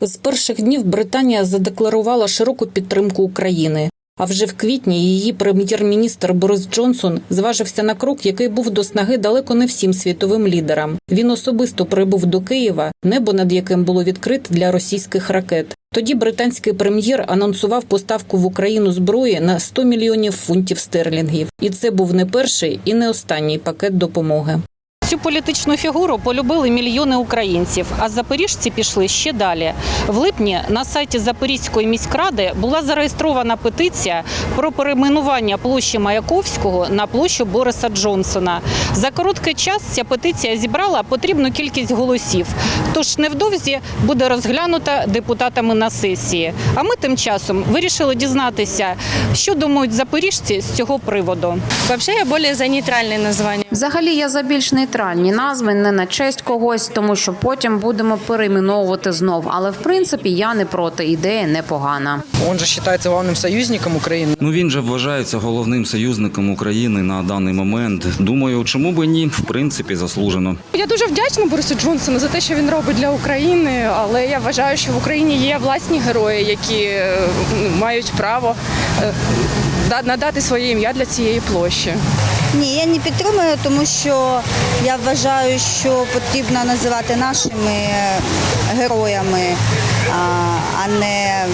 З перших днів Британія задекларувала широку підтримку України. А вже в квітні її прем'єр-міністр Борис Джонсон зважився на крок, який був до снаги далеко не всім світовим лідерам. Він особисто прибув до Києва, небо над яким було відкрите для російських ракет. Тоді британський прем'єр анонсував поставку в Україну зброї на 100 мільйонів фунтів стерлінгів. І це був не перший і не останній пакет допомоги. Цю політичну фігуру полюбили мільйони українців, а запоріжці пішли ще далі. В липні на сайті Запорізької міськради була зареєстрована петиція про перейменування площі Маяковського на площу Бориса Джонсона. За короткий час ця петиція зібрала потрібну кількість голосів. Тож невдовзі буде розглянута депутатами на сесії. А ми тим часом вирішили дізнатися, що думають запоріжці з цього приводу. Вообще я более за нейтральные названия. Взагалі я за більш нейтральні назви, не на честь когось, тому що потім будемо перейменовувати знов. Але в принципі я не проти ідея непогана. Он же считается главным союзником Украины. Ну він же вважається головним союзником України на даний момент. Думаю, чому би ні? В принципі, заслужено. Я дуже вдячна Борису Джонсону за те, що він робить для України, але я вважаю, що в Україні є власні герої, які е, мають право е, да- надати своє ім'я для цієї площі. Ні, я не підтримую, тому що я вважаю, що потрібно називати нашими е, героями, а, а не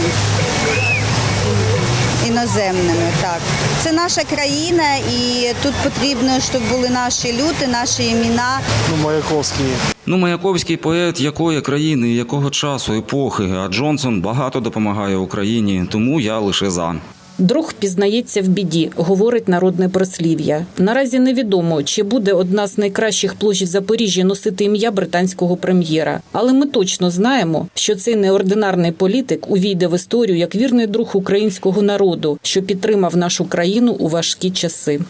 іноземними. Так. Це наша країна і тут потрібно, щоб були наші люди, наші імена. Ну, Маяковський. Ну, Маяковський поет якої країни, якого часу, епохи, а Джонсон багато допомагає Україні, тому я лише за. Друг пізнається в біді, говорить народне прислів'я. Наразі невідомо, чи буде одна з найкращих площ в Запоріжжі носити ім'я британського прем'єра. Але ми точно знаємо, що цей неординарний політик увійде в історію як вірний друг українського народу, що підтримав нашу країну у важкі часи.